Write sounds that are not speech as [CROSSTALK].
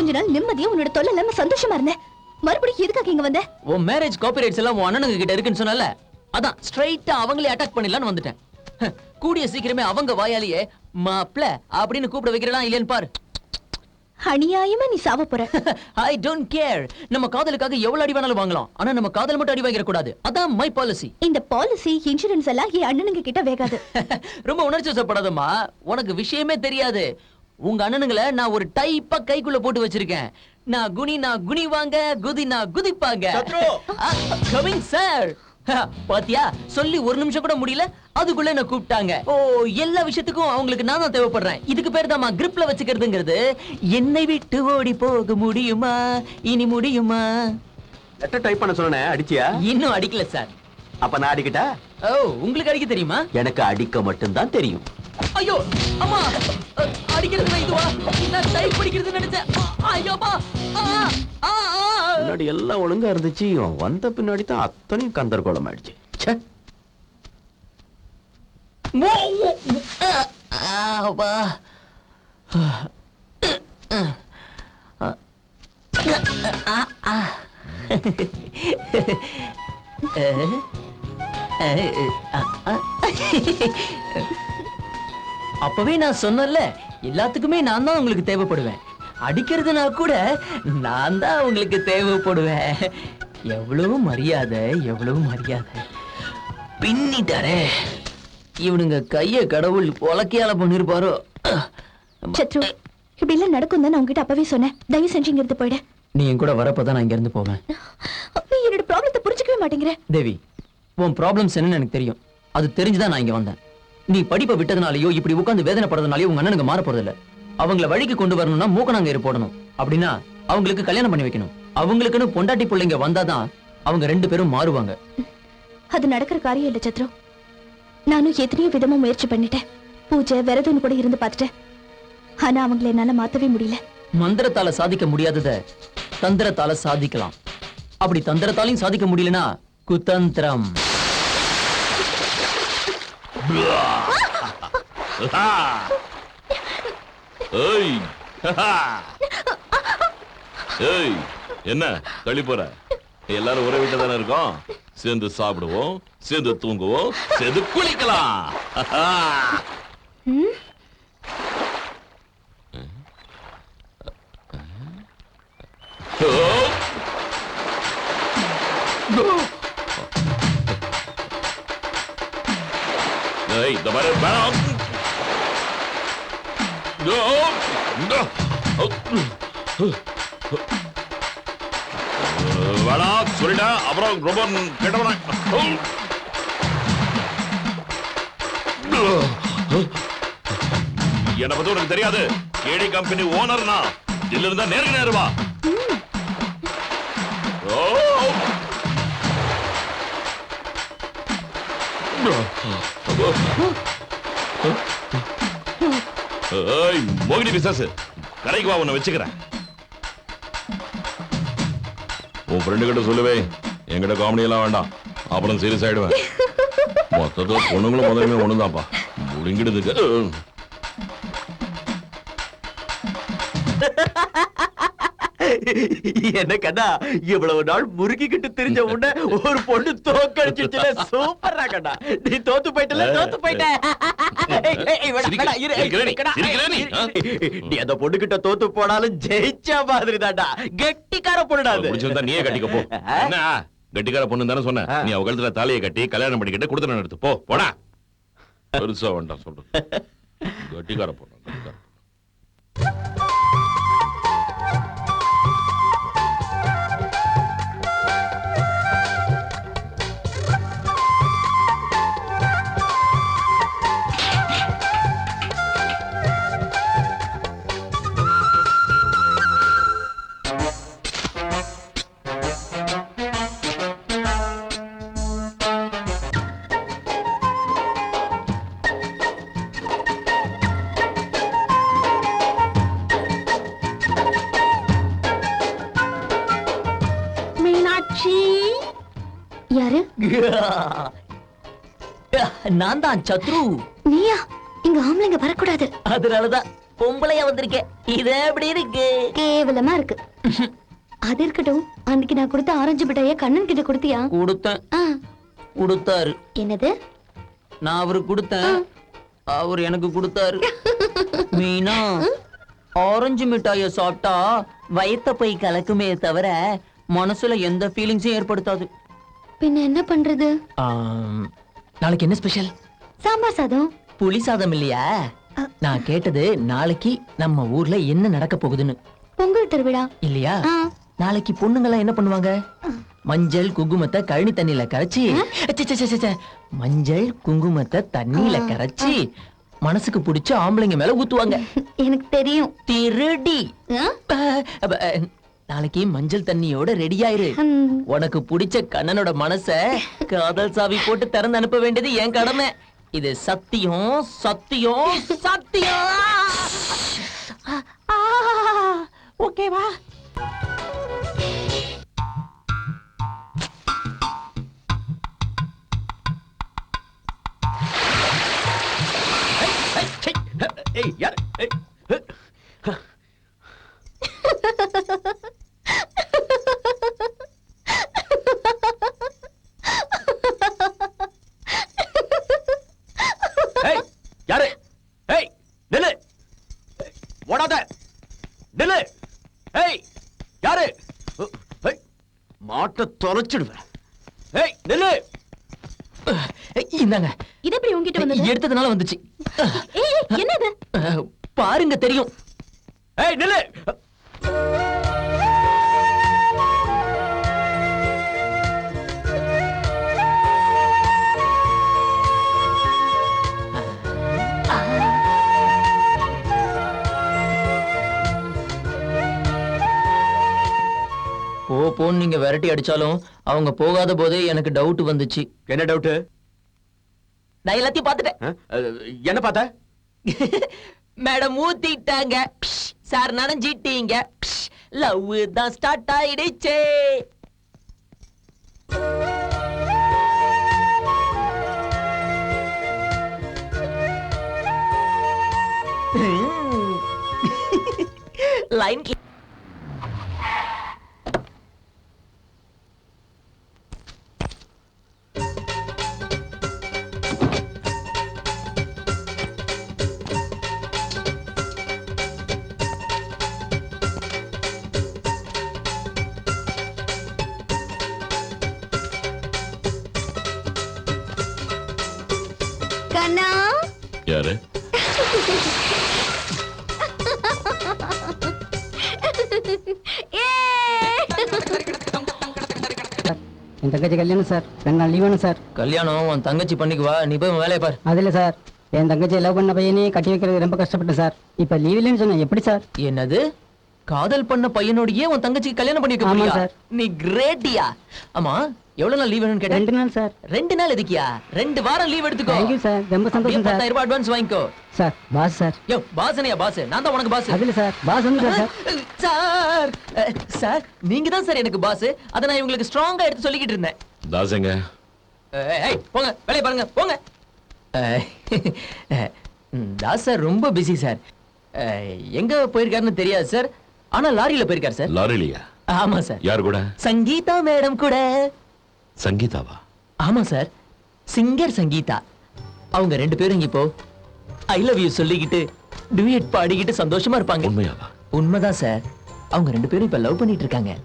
கொஞ்ச நாள் நிம்மதியா உன்னோட தொல்லை இல்லாம சந்தோஷமா இருந்தேன். மறுபடியும் எதுக்காக இங்க வந்த? உன் மேரேஜ் காப்பிரைட்ஸ் எல்லாம் உன் அண்ணனுங்க கிட்ட இருக்குன்னு சொன்னல அதான் ஸ்ட்ரைட்டா அவங்களே அட்டாக் பண்ணிடலாம்னு வந்துட்டேன். கூடிய சீக்கிரமே அவங்க வாயாலேயே மாப்ள அப்படின்னு கூப்பிட வைக்கிறனா இல்லையான்னு பாரு. அநியாயமா நீ சாவ போற. ஐ டோன்ட் கேர் நம்ம காதலுக்காக எவ்வளவு அடி வேணாலும் வாங்கலாம். ஆனா நம்ம காதல் மட்டும் அடி வாங்கிட கூடாது அதான் மை பாலிசி இந்த பாலிசி இன்சூரன்ஸ் எல்லாம் என் அண்ணனுங்க கிட்ட வேகாது. [LAUGHS] ரொம்ப உணர்ச்சி வசப்படாதம்மா. உனக்கு விஷயமே தெரியாது. உங்க அண்ணனுங்களை நான் ஒரு டைப்பா கைக்குள்ள போட்டு வச்சிருக்கேன். நான் குனி நான் குனி வாங்க குதி நான் குதிப்பாங்க. கமிங் சார் பாத்தியா? சொல்லி ஒரு நிமிஷம் கூட முடியல. அதுக்குள்ள என்ன கூப்பிட்டாங்க. ஓ எல்லா விஷயத்துக்கும் அவங்களுக்கு நான் தான் தேவைப்படுறேன். இதுக்கு பேர் தான் கிரிப்ல வச்சுக்கிறதுங்கிறது. என்னை விட்டு ஓடி போக முடியுமா? இனி முடியுமா? லெட்டர் டைப் பண்ண சொன்னேன் அடிச்சியா? இன்னும் அடிக்கல சார் அப்ப நான் அடிக்கட்டா? ஓ உங்களுக்கு அடிக்க தெரியுமா? எனக்கு அடிக்க மட்டும்தான் தெரியும். ஐயோ அம்மா அடிக்கிறது இதுவா நான் டைப் படிக்கிறது நினைச்சேன். ஐயோப்பா ஆ, முன்னாடி எல்லாம் ஒழுங்கா இருந்துச்சு. இவன் வந்த பின்னாடி தான் அத்தனையும் கந்தர்கோலம் ஆயிடுச்சு. ச்சே. ஆ, ஆ. அப்பவே நான் சொன்னேன்ல எல்லாத்துக்குமே நான் தான் உங்களுக்கு தேவைப்படுவேன். அடிக்கிறதுனா கூட நான் தான் உங்களுக்கு தேவைப்படுவேன். எவ்வளவு மரியாதை எவ்வளவு மரியாதை. பின்னிட்டாரே. இவனுங்க கைய கடவுள் உலக்கையால பண்ணிருப்பாரோ. சத்ரு இப்படி எல்லாம் நடக்கும் தான் நான் உங்ககிட்ட அப்பவே சொன்னேன். தயவு செஞ்சு இங்க இருந்து போயிடு. நீ என் கூட வரப்பதான் நான் இங்க இருந்து போவேன். நீ என்னோட ப்ராப்ளத்தை புரிஞ்சுக்கவே மாட்டேங்கிற. தேவி உன் ப்ராப்ளம்ஸ் என்னன்னு எனக்கு தெரியும். அது தெரிஞ்சுதான் நான் இங்க வந்தேன். நீ படிப்பை விட்டதுனாலயோ இப்படி உட்கார்ந்து வேதனைப்படுறதுனாலயோ உங்க அண்ணனுங்க மாற போறதில்ல அவங்கள வழிக்கு கொண்டு வரணும்னா மூக்கணாங்கயிறு போடணும். அப்படின்னா அவங்களுக்கு கல்யாணம் பண்ணி வைக்கணும். அவங்களுக்குன்னு பொண்டாட்டி பிள்ளைங்க வந்தாதான் அவங்க ரெண்டு பேரும் மாறுவாங்க. அது நடக்கிற காரியம் இல்ல சத்ரு. நானும் எத்தனையோ விதமா முயற்சி பண்ணிட்டேன். பூஜை விரதம்னு கூட இருந்து பார்த்துட்டேன். ஆனா அவங்கள என்னால மாத்தவே முடியல. மந்திரத்தால சாதிக்க முடியாதத தந்திரத்தால சாதிக்கலாம். அப்படி தந்திரத்தாலையும் சாதிக்க முடியலனா குதந்திரம். ஏய். ஏய் என்ன தள்ளி போற? எல்லாரும் ஒரே வீட்டுல தானே இருக்கோம்? சேர்ந்து சாப்பிடுவோம் சேர்ந்து தூங்குவோம் சேர்ந்து குளிக்கலாம். ஏய் இந்த மாதிரி வேணாம். No! No! வேணாம் சொல்லிட்டேன் அப்புறம் ரொம்ப கெட்டவன. என்னை பத்தி உனக்கு தெரியாது. கேடி கம்பெனி ஓனர்னா இதுல இருந்தா நேருக்கு நேருவா ஓ. ஏய் மோகினி பிசாசு. கடைக்கு வா உன்னை வச்சுக்கிறேன். உன் ஃப்ரெண்டு கிட்ட சொல்லுவே என்கிட்ட காமெடி எல்லாம் வேண்டாம். அப்புறம் சீரியஸ் ஆயிடுவேன். மொத்தத்துல பொண்ணுங்களும் முதலுமே ஒண்ணுதான்ப்பா. முடிங்கிடுதுக்கு என்ன கண்ணா இவ்வளவு நாள் முறுக்கிக்கிட்டு தெரிஞ்ச உடனே ஒரு பொண்ணு தோக்கடிச்சிருச்சுல சூப்பரா கண்ணா. நீ தோத்து போயிட்டல தோத்து போயிட்ட. நீ, அந்த பொண்ணு கிட்ட தோத்து போனாலும் ஜெயிச்ச மாதிரி தான்டா. கெட்டிக்கார பொண்ணுடா அது. பிடிச்சிருந்தா நீயே கட்டிக்க போ. கட்டிக்கார பொண்ணு தானே சொன்ன. நீ அவ கழுத்துல தாலியை கட்டி கல்யாணம் பண்ணிக்கிட்டு கொடுத்து எடுத்து. போ போடா. [LAUGHS] பெருசா வேண்டாம் சொல்றேன் கட்டிக்கார பொண்ணு கட்டிக்கார பொண்ணு. யாரு? [LAUGHS] நான் தான் சத்ரு. நீயா? இங்க ஆம்பளைங்க வரக்கூடாது. அதனாலதான் பொம்பளையா வந்திருக்கேன். இது எப்படி இருக்கு? கேவலமா இருக்கு. [LAUGHS] அது இருக்கட்டும். அன்னைக்கு நான் கொடுத்த ஆரஞ்சு மிட்டாய கண்ணன் கிட்ட கொடுத்தியா? கொடுத்தேன். கொடுத்தாரு. என்னது? நான் அவருக்கு கொடுத்தேன். அவர் எனக்கு கொடுத்தாரு. [LAUGHS] மீனா ஆரஞ்சு மிட்டாய சாப்பிட்டா வயத்த போய் கலக்குமே தவிர மனசுல எந்த ஃபீலிங்ஸும் ஏற்படுத்தாது. பின்ன என்ன பண்றது? நாளைக்கு என்ன ஸ்பெஷல் சாம்பார் சாதம். புளி சாதம் இல்லையா? நான் கேட்டது நாளைக்கு நம்ம ஊர்ல என்ன நடக்க போகுதுன்னு. பொங்கல் திருவிழா. இல்லையா? நாளைக்கு பொண்ணுங்கெல்லாம் என்ன பண்ணுவாங்க? மஞ்சள் குங்குமத்தை கழனி தண்ணியில கரைச்சி. ச்சே, ச்சே, ச்சே, ச்சே, ச்சே. மஞ்சள் குங்குமத்தை தண்ணியில கரைச்சி மனசுக்கு பிடிச்ச ஆம்பளைங்க மேல ஊத்துவாங்க. [LAUGHS] எனக்கு தெரியும். திருடி. நாளைக்கு மஞ்சள் தண்ணியோட ரெடி ஆயிரு. உனக்கு பிடிச்ச கண்ணனோட மனச காதல் சாவி போட்டு திறந்து அனுப்ப வேண்டியது என் கடமை. இது சத்தியம் சத்தியம் சத்தியம். மாட்ட தொலைச்சிடுவேன். ஏய் நில்லு. இந்தாங்க. இது எப்படி உங்ககிட்ட வந்தது? எடுத்ததுனால வந்துச்சு. ஏய், ஏய், என்னது? பாருங்க தெரியும். ஏய் நில்லு. போன்னு நீங்க விரட்டி அடிச்சாலும் அவங்க போகாத போதே எனக்கு டவுட் வந்துச்சு. என்ன டவுட் நான் எல்லாத்தையும் பார்த்துட்டேன். என்ன பார்த்த? [LAUGHS] மேடம் ஊத்திட்டாங்க. சார் நனைஞ்சிட்டீங்க. லவ் தான் ஸ்டார்ட் ஆயிடுச்சே. [LAUGHS] லைன் என் தங்கச்சி கல்யாணம் சார். ரெண்டு நாள் லீவ் வேணும் சார். கல்யாணம் உன் தங்கச்சி பண்ணிக்குவா நீ போய் வேலையை பார். அது இல்லை சார். என் தங்கச்சி லவ் பண்ண பையனே கட்டி வைக்கிறது ரொம்ப கஷ்டப்பட்டேன் சார். இப்போ லீவ் இல்லைன்னு சொன்னேன் எப்படி சார்? என்னது? காதல் பண்ண பையனோடயே உன் தங்கச்சிக்கு கல்யாணம் பண்ணி வைக்க? சார். நீ கிரேட்டியா? ஆமா எவ்வளவு நாள் லீவ் வேணும்னு கேட்டேன்? ரெண்டு நாள் சார். ரெண்டு நாள் எதுக்கியா? ரெண்டு வாரம் லீவ் எடுத்துக்கோ. தேங்க்யூ சார் ரொம்ப சந்தோஷம் சார் பத்தாயிரம் ரூபாய் அட்வான்ஸ் வாங்கிக்கோ. Sir boss sir. யோ பாசனையா பாஸ் நான் தான் உனக்கு பாஸ் அது இல்லை சார். பாஸ் வந்து சார் சார். சார் நீங்க தான் சார் எனக்கு பாஸ் அதை நான் இவங்களுக்கு ஸ்ட்ராங்கா எடுத்து சொல்லிக்கிட்டு இருந்தேன். தாசங்க ஏய், போங்க. வேலையை பாருங்க போங்க. தாஸ் சார் ரொம்ப பிஸி சார். எங்க போயிருக்காருன்னு தெரியாது சார். ஆனா லாரியில போயிருக்காரு சார். லாரிலியா ஆமா சார். யார் கூட? சங்கீதா மேடம் கூட. சங்கீதாவா? ஆமா சார். சிங்கர் சங்கீதா. அவங்க ரெண்டு பேரும் இப்போ ஐ லவ் யூ சொல்லிக்கிட்டு டுயட் பாடிக்கிட்டு சந்தோஷமா இருப்பாங்க. உண்மையாவா? உண்மைதான் சார். அவங்க ரெண்டு பேரும் இப்ப லவ் பண்ணிட்டு இருக்காங்க.